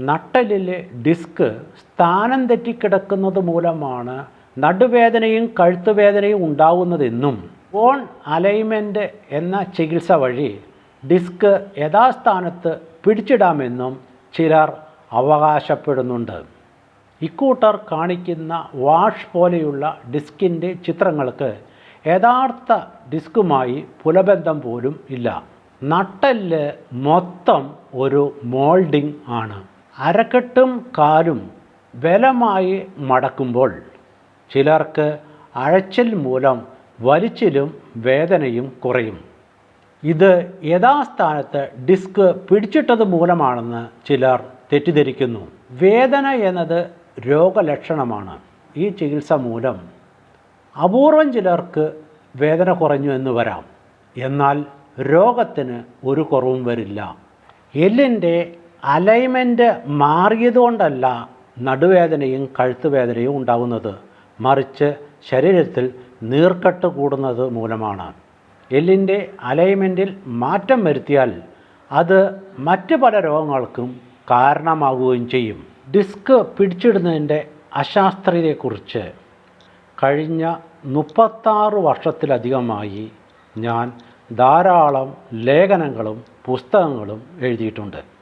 നട്ടലിലെ disk സ്ഥാനം തെറ്റിക്കിടക്കുന്നത് മൂലമാണ് നടുവേദനയും കഴുത്തുവേദനയും ഉണ്ടാകുന്നതെന്നും bone alignment എന്ന ചികിത്സ വഴി ഡിസ്ക് യഥാസ്ഥാനത്ത് പിടിച്ചിടാമെന്നും ചിലർ അവകാശപ്പെടുന്നുണ്ട്. ഇക്കൂട്ടർ കാണിക്കുന്ന വാഷ് പോലെയുള്ള ഡിസ്കിന്റെ ചിത്രങ്ങൾക്ക് യഥാർത്ഥ ഡിസ്കുമായി പുലബന്ധം പോലും ഇല്ല. നട്ടൽ മൊത്തം ഒരു മോൾഡിംഗ് ആണ്. അരക്കെട്ടും കാലും ബലമായി മടക്കുമ്പോൾ ചിലർക്ക് അഴച്ചിൽ മൂലം വലിച്ചിലും വേദനയും കുറയും. ഇത് യഥാസ്ഥാനത്ത് ഡിസ്ക് പിടിച്ചിട്ടത് മൂലമാണെന്ന് ചിലർ തെറ്റിദ്ധരിക്കുന്നു. വേദന എന്നത് രോഗലക്ഷണമാണ്. ഈ ചികിത്സ മൂലം അപൂർവം ചിലർക്ക് വേദന കുറഞ്ഞു എന്ന് വരാം. എന്നാൽ രോഗത്തിന് ഒരു കുറവും വരില്ല. എല്ലിന്റെ അലൈൻമെന്റ് മാറിയതുകൊണ്ടല്ല നടുവേദനയും കഴുത്തുവേദനയും ഉണ്ടാകുന്നത് മറിച്ച് ശരീരത്തിൽ നീർക്കെട്ട് കൂടുന്നത് മൂലമാണ്. എല്ലിന്റെ അലൈൻമെന്റിൽ മാറ്റം വരുത്തിയാൽ അത് മറ്റ് പല രോഗങ്ങൾക്കും കാരണമാവുകയും ചെയ്യും. ഡിസ്ക് പിടിച്ചിടുന്നതിന്റെ അശാസ്ത്രീയതയെക്കുറിച്ച് കഴിഞ്ഞ മുപ്പത്താറ് വർഷത്തിലധികമായി ഞാൻ ധാരാളം ലേഖനങ്ങളും പുസ്തകങ്ങളും എഴുതിയിട്ടുണ്ട്.